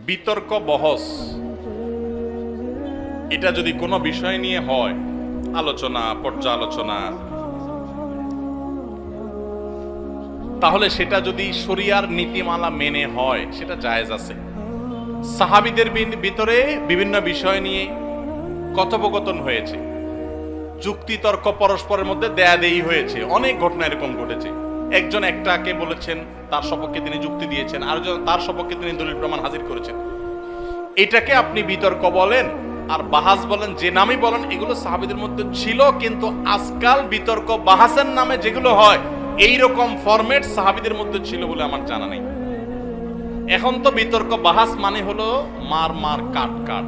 বিতর্ক বহস। এটা যদি কোনো বিষয় নিয়ে হয়, আলোচনা, পর্যালোচনা, তাহলে সেটা যদি শরিয়ার নীতিমালা মেনে হয়, সেটা জায়েজ আছে। সাহাবিদের ভিতরে বিভিন্ন বিষয় নিয়ে কথোপকথন হয়েছে। যুক্তিতর্ক পরস্পরের মধ্যে দেয়া দেই হয়েছে। অনেক ঘটনা এরকম ঘটেছে। একজন একটাকে বলেছেন, তার সপক্ষে তিনি যুক্তি দিয়েছেন, আর তার সপক্ষে তিনি দলিল প্রমাণ হাজির করেছেন। এটাকে আপনি বিতর্ক বলেন, আর বাহাস বলেন, যে নামই বলেন, এগুলো সাহাবিদের মধ্যে ছিল, কিন্তু আজকাল বিতর্ক বাহাসের নামে যেগুলো হয় এই রকম ফরম্যাট সাহাবিদের মধ্যে ছিল বলে আমার জানা নেই। এখন তো বিতর্ক বাহাস মানে হলো মার মার, কাট কাট।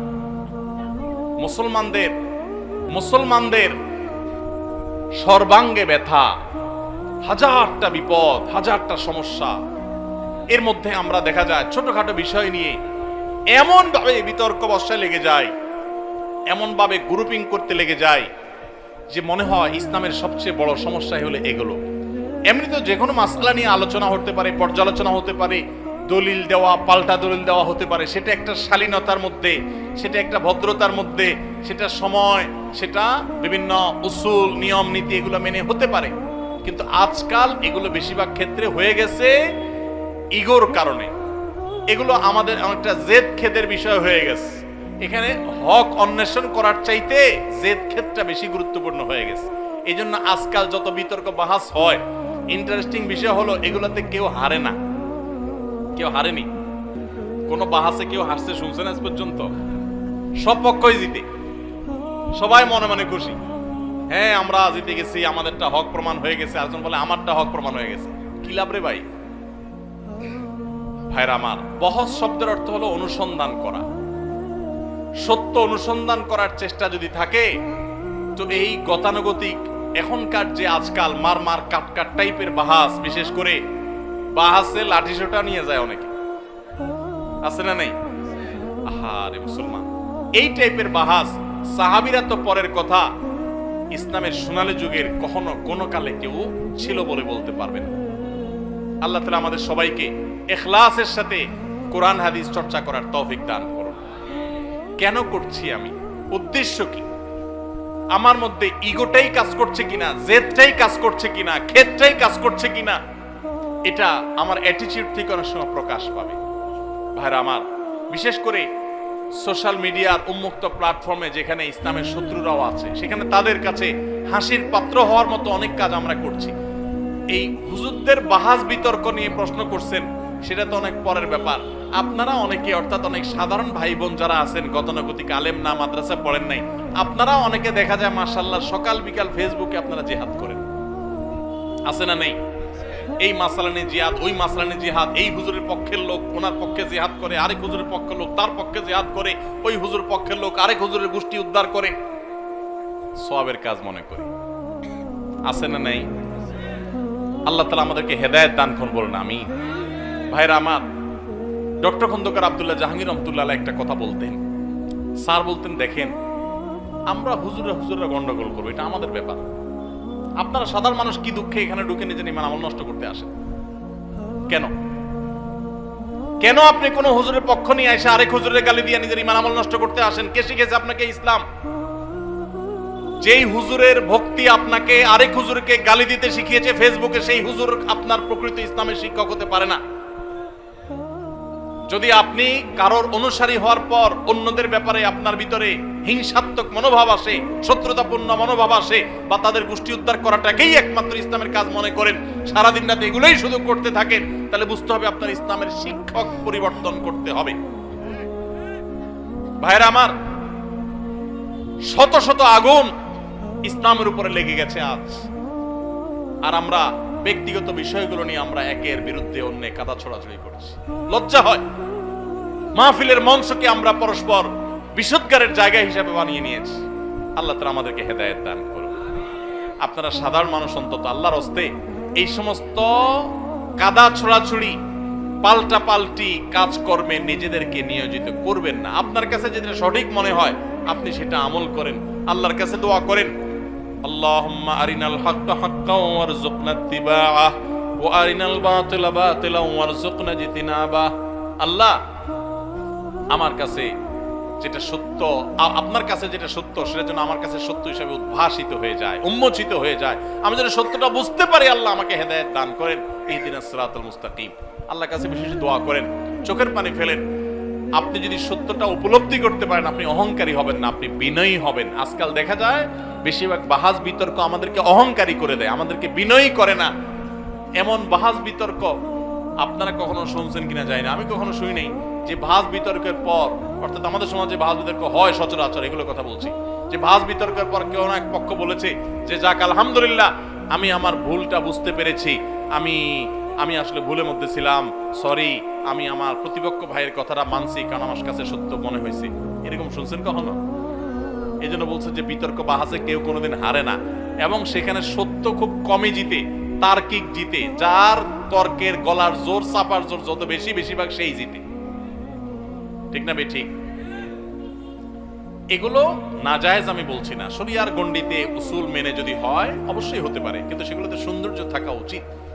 মুসলমানদের মুসলমানদের সর্বাঙ্গে ব্যথা। হাজারটা বিপদ, হাজারটা সমস্যা। এর মধ্যে আমরা দেখা যায় ছোটখাটো বিষয় নিয়ে এমন ভাবে বিতর্ক বর্ষায় লেগে যায় এমন ভাবে গ্রুপিং করতে লেগে যায় যে মনে হয় ইসলামের সবচেয়ে বড় সমস্যাই হলো এগুলো। এমনি তো যে কোনো মাসলা নিয়ে আলোচনা হতে পারে, পর্যালোচনা হতে পারে, দলিল দেওয়া, পাল্টা দলিল দেওয়া হতে পারে, সেটা একটা শালীনতার মধ্যে, সেটা একটা ভদ্রতার মধ্যে, সেটা সময়, সেটা বিভিন্ন উসুল, নিয়ম, নীতি এগুলো মেনে হতে পারে। কিন্তু আজকাল এগুলো বেশিরভাগ ক্ষেত্রে হয়ে গেছে ইগোর কারণে। এগুলো আমাদের অনেকটা জেদ খেদের বিষয় হয়ে গেছে। এখানে হক অন্বেষণ করার চাইতে জেদ ক্ষেতটা বেশি গুরুত্বপূর্ণ হয়ে গেছে। এই জন্য আজকাল যত বিতর্ক বাহাস হয় ইন্টারেস্টিং বিষয় হলো এগুলোতে কেউ হারে না। কেউ হারেনি। কোন বাহাসে কেউ হারছে, শুনছেন আজ পর্যন্ত? সব পক্ষই জিতে। সবাই মনে মনে খুশি। হ্যাঁ আমরা জিতে গেছি, আমাদেরটা হক প্রমাণ হয়ে গেছে। আরেকজন বলে, আমারটা হক প্রমাণ হয়ে গেছে। কি লাভ রে ভাই? ভাইরা আমার, বহস শব্দের অর্থ হলো অনুসন্ধান করা। সত্য অনুসন্ধান করার চেষ্টা যদি থাকে, তো এই গতানুগতিক, এখনকার যে আজকাল মার মার কাট কাট টাইপের বাহাস, বিশেষ করে বাহাসে লাঠি সোটা নিয়ে যায় অনেকে। আছে না নেই? আহারে মুসলমান। এই টাইপের বাহাস সাহাবিরা তো পরের কথা ইসলামের সোনালী যুগের কখনো কোনো কালে কেউ ছিল বলে বলতে পারবেন না। আল্লাহ তালা আমাদের সবাইকে এখলাসের সাথে কোরআন, হাদিস চর্চা করার তৌফিক দান করুন। কেন করছি আমি? উদ্দেশ্য কি? আমার মধ্যে ইগোটাই কাজ করছে কিনা, জেদটাই কাজ করছে কিনা ক্ষেতটাই কাজ করছে কিনা, এটা আমার অ্যাটিচিউড থেকে অনেক সময় প্রকাশ পাবে। ভাইরা আমার, বিশেষ করে সোশ্যাল মিডিয়ার উন্মুক্ত প্ল্যাটফর্মে যেখানে ইসলামের শত্রুরাও আছে, সেখানে তাদের কাছে হাসির পাত্র হওয়ার মতো অনেক কাজ আমরা করছি। এই হুজুরদের বাহাজ বিতর্ক নিয়ে প্রশ্ন করছেন, সেটা তো অনেক পরের ব্যাপার। আপনারা অনেকে, অর্থাৎ অনেক সাধারণ ভাই বোন যারা আছেন, গতানুগতিক আলেম না, মাদ্রাসা পড়েন নাই আপনারা অনেকে দেখা যায় মার্শাল্লাহ সকাল বিকাল ফেসবুকে আপনারা জেহাদ করেন। আছে না নেই? এই মাসালানি জিহাদ, ওই মাসালানি জিহাদ, এই হুজুরের পক্ষের লোক, ওনার পক্ষে জিহাদ করে, আরেক হুজুরের পক্ষের লোক, তার পক্ষে জিহাদ করে, ওই হুজুর পক্ষের লোক আরেক হুজুরের গোষ্ঠী উদ্ধার করে। সবের কাজ মনে করে। আছে না নাই? আল্লাহ তালা আমাদেরকে হেদায়ত দান করুন বলুন আমি ভাইরা আমার, ডক্টর খন্দকার আবদুল্লাহ জাহাঙ্গীর রহমতুল্লাহ একটা কথা বলতেন। স্যার বলতেন, দেখেন, আমরা হুজুরে হুজুরে গন্ডগোল করব, এটা আমাদের ব্যাপার। আপনারা সাধারণ মানুষ কি দুঃখে এখানে ঢুকে নিজের ইমান আমল নষ্ট করতে আসেন? কেন? কেন আপনি কোন হুজুরের পক্ষ নিয়ে এসে আরেক হুজুরের গালি দিয়ে নিজের ইমান আমল নষ্ট করতে আসেন? কে শিখেছে আপনাকে ইসলাম? যেই হুজুরের ভক্তি আপনাকে আরেক হুজুরকে গালি দিতে শিখিয়েছে, ফেসবুকে সেই হুজুর আপনার প্রকৃত ইসলামের শিক্ষক হতে পারে না। যদি আপনি কারোর অনুসারী হওয়ার পর অন্যদের ব্যাপারে আপনার ভিতরে হিংসাত্মক মনোভাব আসে, শত্রুতাপূর্ণ মনোভাব আসে, বা তাদের গোষ্ঠী উদ্ধার করাটাকেই একমাত্র ইসলামের কাজ মনে করেন, সারাদিন রাতে এগুলোই শুধু করতে থাকেন, তাহলে বুঝতে হবে আপনার ইসলামের শিক্ষক পরিবর্তন করতে হবে। ভাইরা আমার, শত শত আগুন ইসলামের উপরে লেগে গেছে আজ। আর আমরা ব্যক্তিগত বিষয়গুলো নিয়ে আমরা একের বিরুদ্ধে অন্য কাদা ছড়াছড়ি করছি। লজ্জা হয়। মাহফিলের মঞ্চকে আমরা পরস্পর বিশুদ্ধারের জায়গা হিসাবে বানিয়ে নিয়েছি। আল্লাহ তালা আমাদেরকে হেদায়ত দান করুন আপনারা সাধারণ মানুষ অন্তত আল্লাহর হস্তে এই সমস্ত কাদা ছড়াছড়ি পাল্টা পাল্টি কাজকর্মে নিজেদেরকে নিয়োজিত করবেন না। আপনার কাছে যেটা সঠিক মনে হয়, আপনি সেটা আমল করেন। আল্লাহর কাছে দোয়া করেন। اللهم أرنا الحق حقا وارزقنا اتباعه وأرنا الباطل باطلا وارزقنا اجتنابه আল্লাহ আমার কাছে যেটা সত্য আ- আপনার কাছে যেটা সত্য সেটা যেন আমার কাছে সত্য হিসাবে উদ্ভাসিত হয়ে যায় উন্মোচিত হয়ে যায় আমি যেন সত্যটা বুঝতে পারি আল্লাহ আমাকে হেদায়েত দান করেন এই দিন সিরাতুল মুস্তাকিম আল্লাহর কাছে বিশেষ দোয়া করেন চোখের পানি ফেলেন আপনি যদি সত্যটা উপলব্ধি করতে পারেন, আপনি অহংকারী হবেন না, আপনি বিনয়ী হবেন। আজকাল দেখা যায়, বেশিরভাগ বাহাজ বিতর্ক আমাদেরকে অহংকারী করে দেয়, আমাদেরকে বিনয়ী করে না। এমন বাহাজ বিতর্ক আপনারা কখনো শুনছেন কিনা যায় না, আমি কখনো শুনি নাই। যে ভাজ বিতর্কের পর, অর্থাৎ আমাদের সমাজে ভাজ বিতর্ক হয় সচরাচর এগুলোর কথা বলছি। যে ভাজ বিতর্কের পর কেউ না এক পক্ষ বলেছে যে, যাক, আলহামদুলিল্লাহ, আমি আমার ভুলটা বুঝতে পেরেছি। আমি আমি আসলে ভুলের মধ্যে ছিলাম। সরি আমি আমার প্রতিপক্ষ ভাইয়ের কথাটা মানছি, কারণ আমার কাছে সত্য মনে হয়েছে। এরকম শুনছেন কখনো? এই জন্য বলছে যে, বিতর্ক বাহাসে কেউ কোনোদিন হারে না। এবং সেখানে সত্য খুব কমই জিতে, তার্কিক জিতে। যার তর্কের গলার জোর, চাপার জোর যত বেশি, বেশিরভাগ সেই জিতে। ঠিক না ঠিক এগুলো নাজায়েজ আমি বলছি না। শরিয়ার গণ্ডিতে উসুল মেনে যদি হয়, অবশ্যই হতে পারে। কিন্তু সেগুলোতে সৌন্দর্য থাকা উচিত।